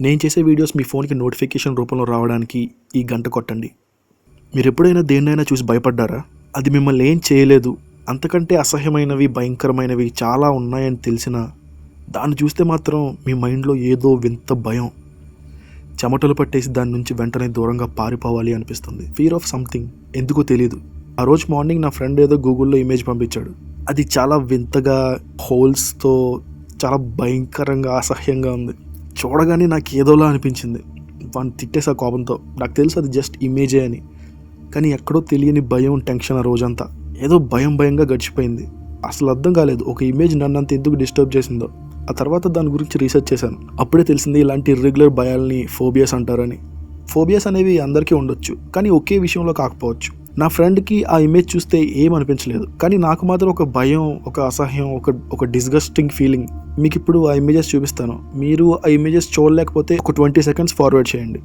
నేను చేసే వీడియోస్ మీ ఫోన్కి నోటిఫికేషన్ రూపంలో రావడానికి ఈ గంట కొట్టండి. మీరు ఎప్పుడైనా దేన్నైనా చూసి భయపడ్డారా? అది మిమ్మల్ని ఏం చేయలేదు. అంతకంటే అసహ్యమైనవి భయంకరమైనవి చాలా ఉన్నాయని తెలిసినా దాన్ని చూస్తే మాత్రం మీ మైండ్లో ఏదో వింత భయం. చెమటలు పట్టేసి దాని నుంచి వెంటనే దూరంగా పారిపోవాలి అనిపిస్తుంది. ఫీర్ ఆఫ్ సంథింగ్ ఎందుకో తెలియదు ఆ రోజు మార్నింగ్ నా ఫ్రెండ్ ఏదో గూగుల్లో ఇమేజ్ పంపించాడు. అది చాలా వింతగా హోల్స్తో చాలా భయంకరంగా అసహ్యంగా ఉంది. చూడగానే నాకు ఏదోలా అనిపించింది. వాడిని తిట్టేసా కోపంతో. నాకు తెలుసు అది జస్ట్ ఇమేజే అని. కానీ ఎక్కడో తెలియని భయం టెన్షన్ ఆ రోజంతా. ఏదో భయం భయంగా గడిచిపోయింది. అసలు అర్థం కాలేదు. ఒక ఇమేజ్ నన్ను అంత ఎందుకు డిస్టర్బ్ చేసిందో. ఆ తర్వాత దాని గురించి రీసెర్చ్ చేశాను. అప్పుడే తెలిసింది ఇలాంటి ఇర్రెగ్యులర్ భయాల్ని ఫోబియాస్ అంటారని. ఫోబియాస్ అనేవి అందరికీ ఉండొచ్చు. కానీ ఒకే విషయంలో కాకపోవచ్చు. నా ఫ్రెండ్కి ఆ ఇమేజ్ చూస్తే ఏమనిపించలేదు కానీ నాకు మాత్రం ఒక భయం ఒక అసహ్యం ఒక ఒక డిస్గస్టింగ్ ఫీలింగ్ మీకు ఇప్పుడు ఆ ఇమేజెస్ చూపిస్తాను. మీరు ఆ ఇమేజెస్ చూడలేకపోతే ఒక ట్వంటీ సెకండ్స్ ఫార్వర్డ్ చేయండి.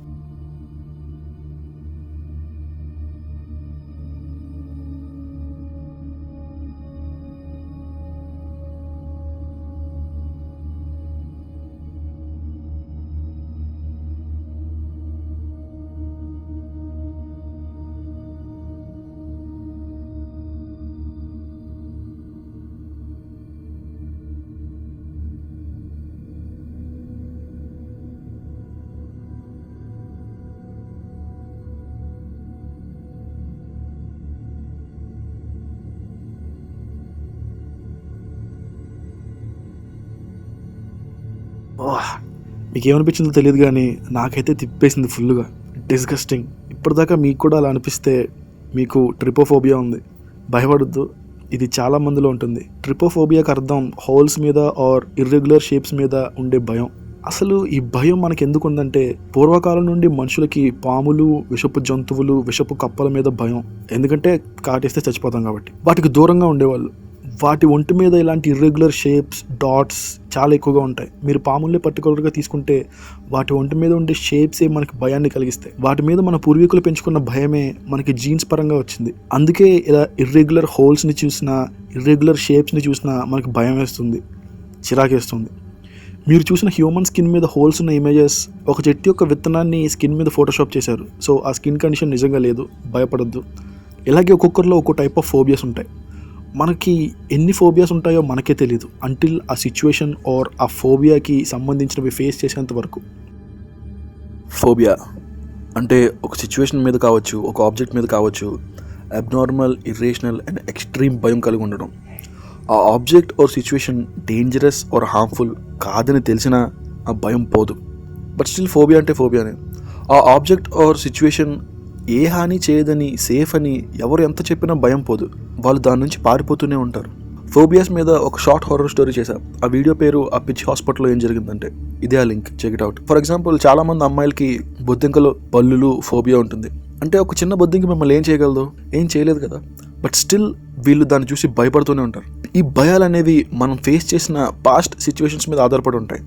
మీకు ఏమనిపించిందో తెలియదు కానీ నాకైతే తిప్పేసింది ఫుల్గా డిస్గస్టింగ్ ఇప్పటిదాకా మీకు కూడా అలా అనిపిస్తే మీకు ట్రిపోఫోబియా ఉంది. భయపడద్దు. ఇది చాలా మందిలో ఉంటుంది. ట్రిపోఫోబియాకి అర్థం హోల్స్ మీద ఆర్ ఇర్రెగ్యులర్ షేప్స్ మీద ఉండే భయం. అసలు ఈ భయం మనకి ఎందుకు ఉందంటే పూర్వకాలం నుండి మనుషులకి పాములు విషపు జంతువులు విషపు కప్పల మీద భయం. ఎందుకంటే కాటేస్తే చచ్చిపోతాం కాబట్టి. వాటికి దూరంగా ఉండేవాళ్ళు. వాటి ఒంటి మీద ఇలాంటి ఇర్రెగ్యులర్ షేప్స్ డాట్స్ చాలా ఎక్కువగా ఉంటాయి. మీరు పాముల్ని పర్టికులర్గా తీసుకుంటే వాటి ఒంటి మీద ఉండే షేప్సే మనకి భయాన్ని కలిగిస్తాయి. వాటి మీద మన పూర్వీకులు పెంచుకున్న భయమే మనకి జీన్స్ పరంగా వచ్చింది. అందుకే ఇలా ఇర్రెగ్యులర్ హోల్స్ని చూసినా ఇర్రెగ్యులర్ షేప్స్ని చూసినా మనకి భయం వేస్తుంది చిరాకేస్తుంది మీరు చూసిన హ్యూమన్ స్కిన్ మీద హోల్స్ ఉన్న ఇమేజెస్ ఒక చెట్టు యొక్క విత్తనాన్ని స్కిన్ మీద ఫోటోషాప్ చేశారు. సో ఆ స్కిన్ కండిషన్ నిజంగా లేదు. భయపడద్దు. ఇలాగే ఒక్కొక్కరిలో ఒక్కో టైప్ ఆఫ్ ఫోబియాస్ ఉంటాయి. మనకి ఎన్ని ఫోబియాస్ ఉంటాయో మనకే తెలియదు అంటిల్ ఆ సిచ్యువేషన్ ఆర్ ఆ ఫోబియాకి సంబంధించినవి ఫేస్ చేసేంత వరకు. ఫోబియా అంటే ఒక సిచ్యువేషన్ మీద కావచ్చు ఒక ఆబ్జెక్ట్ మీద కావచ్చు అబ్నార్మల్ ఇర్రేషనల్ అండ్ ఎక్స్ట్రీమ్ భయం కలిగి ఉండడం. ఆ object or situation dangerous or harmful కాదని తెలిసినా ఆ భయం పోదు. బట్ స్టిల్ ఫోబియా అంటే ఫోబియానే. ఆ ఆబ్జెక్ట్ ఆర్ సిచ్యువేషన్ ఏ హాని చేయదని సేఫ్ అని ఎవరు ఎంత చెప్పినా భయం పోదు. వాళ్ళు దాని నుంచి పారిపోతూనే ఉంటారు. ఫోబియాస్ మీద ఒక షార్ట్ హారర్ స్టోరీ చేశాం. ఆ వీడియో పేరు ఆ పిచ్ హాస్పిటల్లో ఏం జరిగిందంటే ఇదే ఆ link check it out for example చాలా మంది అమ్మాయిలకి బొద్దింకలు పల్లులు ఫోబియా ఉంటుంది. అంటే ఒక చిన్న బొద్దింకి మిమ్మల్ని ఏం చేయగలదు? ఏం చేయలేదు కదా? బట్ స్టిల్ వీళ్ళు దాన్ని చూసి భయపడుతూనే ఉంటారు. ఈ భయాలు అనేవి మనం ఫేస్ చేసిన పాస్ట్ సిచ్యువేషన్స్ మీద ఆధారపడి ఉంటాయి.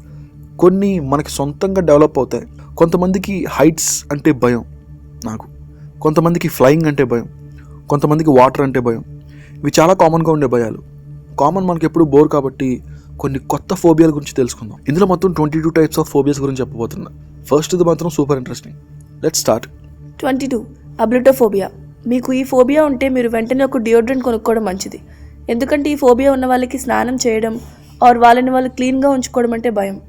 కొన్ని మనకి సొంతంగా డెవలప్ అవుతాయి. కొంతమందికి హైట్స్ అంటే భయం నాకు. కొంతమందికి ఫ్లయింగ్ అంటే భయం కొంతమందికి వాటర్ అంటే భయం. ఇవి చాలా కామన్గా ఉండే భయాలు. కామన్ మనకి ఎప్పుడు బోర్ కాబట్టి కొన్ని కొత్త ఫోబియాల గురించి తెలుసుకుందాం. ఇందులో మొత్తం twenty two types of phobias గురించి చెప్పబోతున్నా. ఫస్ట్ ఇది మాత్రం super interesting let start twenty two ablutophobia మీకు ఈ ఫోబియా ఉంటే మీరు వెంటనే ఒక డియోడ్రెంట్ కొనుక్కోవడం మంచిది. ఎందుకంటే ఈ ఫోబియా ఉన్న వాళ్ళకి స్నానం చేయడం ఆర్ వాళ్ళని వాళ్ళు క్లీన్గా ఉంచుకోవడం అంటే భయం.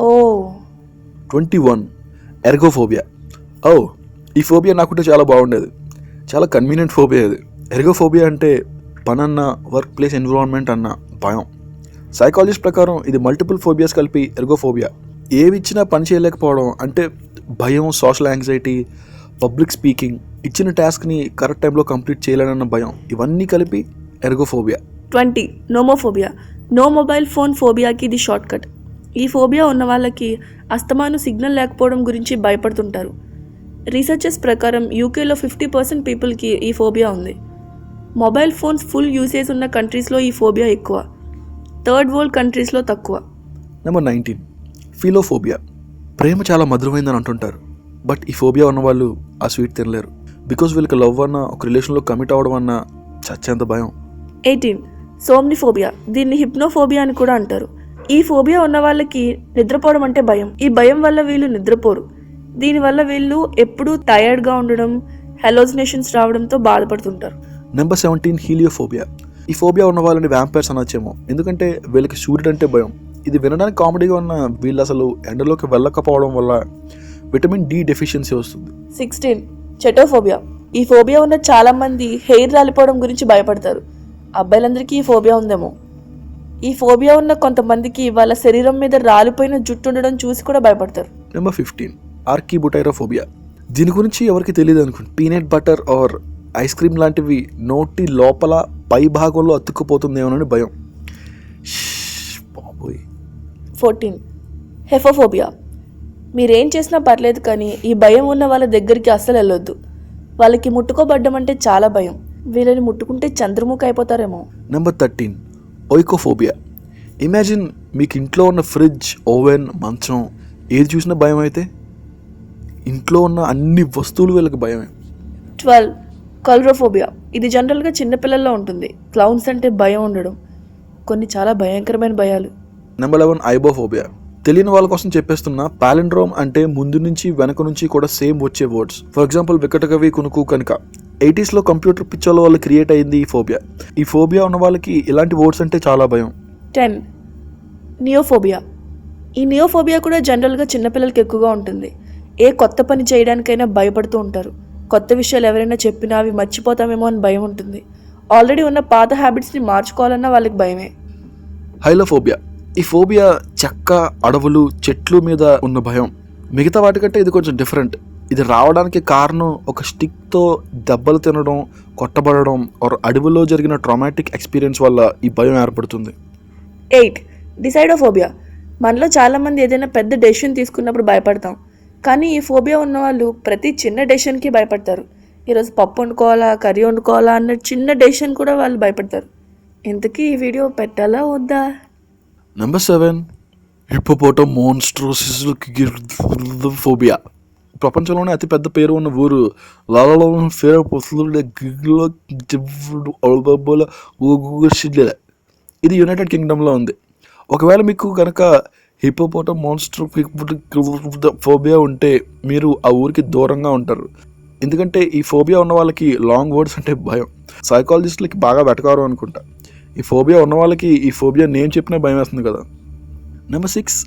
ఓ. ట్వంటీ వన్ ఎర్గోఫోబియా ఓ ఈ ఫోబియా నాకుంటే చాలా బాగుండేది. చాలా కన్వీనియంట్ ఫోబియా ఇది. ఎర్గోఫోబియా అంటే పని అన్న వర్క్ ప్లేస్ ఎన్విరాన్మెంట్ అన్న భయం. సైకాలజిస్ట్ ప్రకారం ఇది మల్టిపుల్ ఫోబియాస్ కలిపి ఎర్గోఫోబియా. ఏవి ఇచ్చినా పని చేయలేకపోవడం అంటే భయం సోషల్ యాంగ్జైటీ పబ్లిక్ స్పీకింగ్ ఇచ్చిన టాస్క్ని కరెక్ట్ టైంలో కంప్లీట్ చేయలేనన్న భయం. ఇవన్నీ కలిపి ergophobia. Twenty. Nomophobia. No mobile phone ఫోబియాకి ఇది షార్ట్ కట్ ఈ ఫోబియా ఉన్న వాళ్ళకి అస్తమాను సిగ్నల్ లేకపోవడం గురించి భయపడుతుంటారు. రీసెర్చెస్ ప్రకారం యూకేలో ఫిఫ్టీ పర్సెంట్ పీపుల్కి ఈ ఫోబియా ఉంది. మొబైల్ ఫోన్స్ ఫుల్ యూసేజ్ ఉన్న కంట్రీస్లో ఈ ఫోబియా ఎక్కువ. థర్డ్ వరల్డ్ కంట్రీస్లో తక్కువ. నెంబర్ నైన్టీన్ ఫిలోఫోబియా ప్రేమ చాలా మధురమైందని అంటుంటారు. బట్ ఈ ఫోబియా ఉన్న వాళ్ళు ఆ స్వీట్ తినలేరు. బికాజ్ వీళ్ళకి లవ్ అన్న ఒక రిలేషన్లో కమిట్ అవ్వడం అన్న చచ్చేంత భయం. ఎయిటీన్ సోమ్నిఫోబియా దీన్ని హిప్నోఫోబియా అని కూడా అంటారు. ఈ ఫోబియా ఉన్న వాళ్ళకి నిద్రపోవడం అంటే భయం. ఈ భయం వల్ల వీళ్ళు నిద్రపోరు. దీనివల్ల వీళ్ళు ఎప్పుడూ టయర్డ్గా ఉండడం హెలోజినేషన్స్ రావడంతో బాధపడుతుంటారు. నెంబర్ సెవెంటీన్ హీలియోఫోబియా ఈ ఫోబియా ఉన్న వాళ్ళని వ్యాంపైర్స్ అనొచ్చేమో. ఎందుకంటే వీళ్ళకి సూర్యుడు అంటే భయం. ఇది వినడానికి కామెడీగా ఉన్న వీళ్ళు అసలు ఎండలోకి వెళ్ళకపోవడం వల్ల విటమిన్ డి డెఫిషియన్సీ వస్తుంది. సిక్స్టీన్ చెటోఫోబియా ఈ ఫోబియా ఉన్న చాలా మంది హెయిర్ రాలిపోవడం గురించి భయపడతారు. అబ్బాయిలందరికీ ఈ ఫోబియా ఉందేమో. ఈ ఫోబియా ఉన్న కొంతమందికి వాళ్ళ శరీరం మీద రాలిపోయిన జుట్టు ఉండడం చూసి కూడా భయపడతారు. Number fifteen arachibutyrophobia. దీని గురించి ఎవరికి తెలియదు అనుకోండి peanut butter or ice cream లాంటివి నోటి లోపల పై భాగంలో అతుక్కుపోతుందేమోనని భయం. బాబోయ్. ఫోర్టీన్. హెఫోఫోబియా. మీరేం చేసినా పర్లేదు కానీ ఈ భయం ఉన్న వాళ్ళ దగ్గరికి అస్సలు వెళ్ళొద్దు. వాళ్ళకి ముట్టుకోబడ్డం అంటే చాలా భయం. వీళ్ళని ముట్టుకుంటే చంద్రముఖి అయిపోతారేమో. Number thirteen. ఓయికోఫోబియా ఇమాజిన్ మీకు ఇంట్లో ఉన్న ఫ్రిడ్జ్ ఓవెన్ మంచం ఏది చూసినా భయం అయితే ఇంట్లో ఉన్న అన్ని వస్తువులు వీళ్ళకి భయమే. Twelve coulrophobia. ఇది జనరల్గా చిన్నపిల్లల్లో ఉంటుంది. క్లౌన్స్ అంటే భయం ఉండడం. కొన్ని చాలా భయంకరమైన భయాలు. Number eleven aibohphobia. తెలియని వాళ్ళ కోసం చెప్పేస్తున్న పాలిండ్రోమ్ అంటే ముందు నుంచి వెనక నుంచి కూడా సేమ్ వచ్చే వర్డ్స్. ఫర్ ఎగ్జాంపుల్ వికటకవి కునుకు కనుక. ఎయిటీస్లో కంప్యూటర్ పిక్చర్ల వల్ల క్రియేట్ అయింది ఈ ఫోబియా. ఈ ఫోబియా ఉన్న వాళ్ళకి ఇలాంటి వర్డ్స్ అంటే చాలా భయం. Ten neophobia. ఈ నియోఫోబియా కూడా జనరల్గా చిన్నపిల్లలకి ఎక్కువగా ఉంటుంది. ఏ కొత్త పని చేయడానికైనా భయపడుతూ ఉంటారు. కొత్త విషయాలు ఎవరైనా చెప్పినా అవి మర్చిపోతామేమో అని భయం ఉంటుంది. ఆల్రెడీ ఉన్న పాత హ్యాబిట్స్ని మార్చుకోవాలన్నా వాళ్ళకి భయమే. హైలోఫోబియా. ఈ ఫోబియా చెక్క అడవులు చెట్లు మీద ఉన్న భయం. మిగతా వాటికంటే ఇది కొంచెం డిఫరెంట్. ఇది రావడానికి కారణం ఒక స్టిక్తో దెబ్బలు తినడం కొట్టబడడం ఆర్ అడవిలో జరిగిన ట్రామాటిక్ ఎక్స్పీరియన్స్ వల్ల ఈ భయం ఏర్పడుతుంది. ఎయిట్. డిసైడోఫోబియా. మనలో చాలామంది ఏదైనా పెద్ద డెసిషన్ తీసుకున్నప్పుడు భయపడతాం. కానీ ఈ ఫోబియా ఉన్న వాళ్ళు ప్రతి చిన్న డెసిషన్కి భయపడతారు. ఈరోజు పప్పు వండుకోవాలా కర్రీ వండుకోవాలా అన్న చిన్న డెసిషన్ కూడా వాళ్ళు భయపడతారు. ఇంతకీ ఈ వీడియో పెట్టాలా వద్దా? Number seven hippopotomonstrosesquippedaliophobia. ప్రపంచంలోనే అతిపెద్ద పేరు ఉన్న ఊరు లాలలో ఇది యునైటెడ్ కింగ్డమ్లో ఉంది. ఒకవేళ మీకు కనుక హిప్పోపోటో మోన్స్ట్రో ఫోబియా ఉంటే మీరు ఆ ఊరికి దూరంగా ఉంటారు. ఎందుకంటే ఈ ఫోబియా ఉన్న వాళ్ళకి లాంగ్ వర్డ్స్ అంటే భయం. సైకాలజిస్టులకి బాగా వెటకారు అనుకుంటా. ఈ ఫోబియా ఉన్న వాళ్ళకి ఈ ఫోబియా నేను చెప్పినా భయం వేస్తుంది కదా. నెంబర్ సిక్స్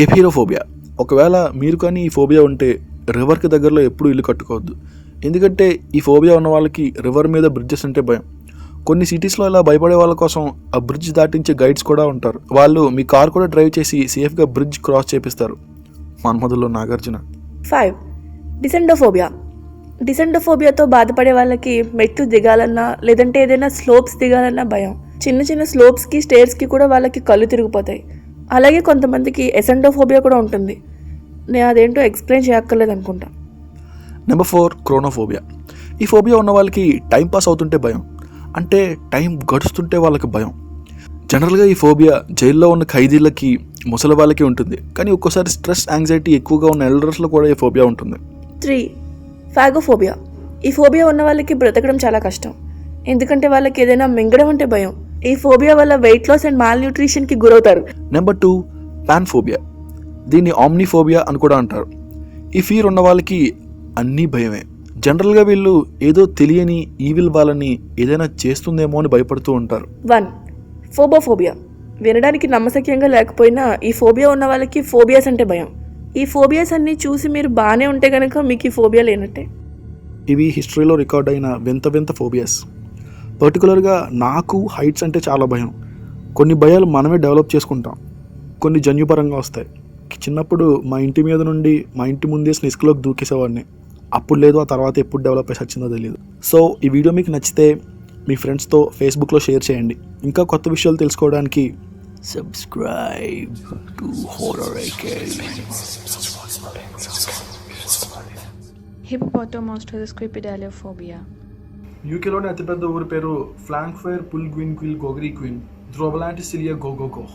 గెఫీరోఫోబియా ఒకవేళ మీరు కానీ ఈ ఫోబియా ఉంటే రివర్కి దగ్గరలో ఎప్పుడూ ఇల్లు కట్టుకోవద్దు. ఎందుకంటే ఈ ఫోబియా ఉన్న వాళ్ళకి రివర్ మీద బ్రిడ్జెస్ అంటే భయం. కొన్ని సిటీస్లో ఇలా భయపడే వాళ్ళ కోసం ఆ బ్రిడ్జ్ దాటించే గైడ్స్ కూడా ఉంటారు. వాళ్ళు మీ కార్ కూడా డ్రైవ్ చేసి సేఫ్గా బ్రిడ్జ్ క్రాస్ చేపిస్తారు. మన్మధుల్లో నాగార్జున. ఫైవ్ డిసెండోఫోబియా డిసెండోఫోబియాతో బాధపడే వాళ్ళకి మెట్లు దిగాలన్నా లేదంటే ఏదైనా స్లోప్స్ దిగాలన్నా భయం. చిన్న చిన్న స్లోప్స్కి స్టేర్స్కి కూడా వాళ్ళకి కళ్ళు తిరిగిపోతాయి. అలాగే కొంతమందికి ఎసెండోఫోబియా కూడా ఉంటుంది. నేను అదేంటో ఎక్స్ప్లెయిన్ చేయక్కర్లేదు అనుకుంటా నెంబర్ ఫోర్ క్రోనోఫోబియా ఈ ఫోబియా ఉన్న వాళ్ళకి టైం పాస్ అవుతుంటే భయం. అంటే టైం గడుస్తుంటే వాళ్ళకి భయం. జనరల్గా ఈ ఫోబియా జైల్లో ఉన్న ఖైదీలకి ముసలి వాళ్ళకి ఉంటుంది. కానీ ఒక్కోసారి స్ట్రెస్ యాంగ్జైటీ ఎక్కువగా ఉన్న ఎల్డర్స్లో కూడా ఈ ఫోబియా ఉంటుంది. Three phagophobia. ఈ ఫోబియా ఉన్న వాళ్ళకి బ్రతకడం చాలా కష్టం. ఎందుకంటే వాళ్ళకి ఏదైనా మింగడం అంటే భయం. ఈ ఫోబియా వల్ల వెయిట్ లాస్ అండ్ మాల్ న్యూట్రిషన్కి గురవుతారు. Number two panphobia. దీన్ని ఆమ్నిఫోబియా అని కూడా అంటారు. ఈ ఫీర్ ఉన్న వాళ్ళకి అన్నీ భయమే. జనరల్గా వీళ్ళు ఏదో తెలియని ఈవిల్ వాళ్ళని ఏదైనా చేస్తుందేమో అని భయపడుతూ ఉంటారు. One phobophobia. వినడానికి నమ్మశక్యంగా లేకపోయినా ఈ ఫోబియా ఉన్న వాళ్ళకి ఫోబియాస్ అంటే భయం. ఈ ఫోబియాస్ అన్నీ చూసి మీరు బాగానే ఉంటే కనుక మీకు ఈ ఫోబియా లేనట్టే. ఇవి హిస్టరీలో రికార్డ్ అయిన వింత వింత ఫోబియాస్. పర్టికులర్గా నాకు హైట్స్ అంటే చాలా భయం. కొన్ని భయాలు మనమే డెవలప్ చేసుకుంటాం. కొన్ని జన్యుపరంగా వస్తాయి. చిన్నప్పుడు మా ఇంటి మీద నుండి మా ఇంటి ముందే స్నిస్క్లోకి దూకేసేవాడిని. అప్పుడు లేదు ఆ తర్వాత ఎప్పుడు డెవలప్ అయ్యి వచ్చిందో తెలియదు సో ఈ వీడియో మీకు నచ్చితే మీ ఫ్రెండ్స్తో ఫేస్బుక్లో షేర్ చేయండి. ఇంకా కొత్త విషయాలు తెలుసుకోవడానికి సబ్స్క్రైబ్ టు హోరర్. యూకేలోని అతిపెద్ద ఊరి పేరు ఫ్లాంక్ ఫైర్ పుల్ గ్విన్ క్విల్ గోగరీ క్విన్ ధ్రువలాంటి సిలియా గోగోగో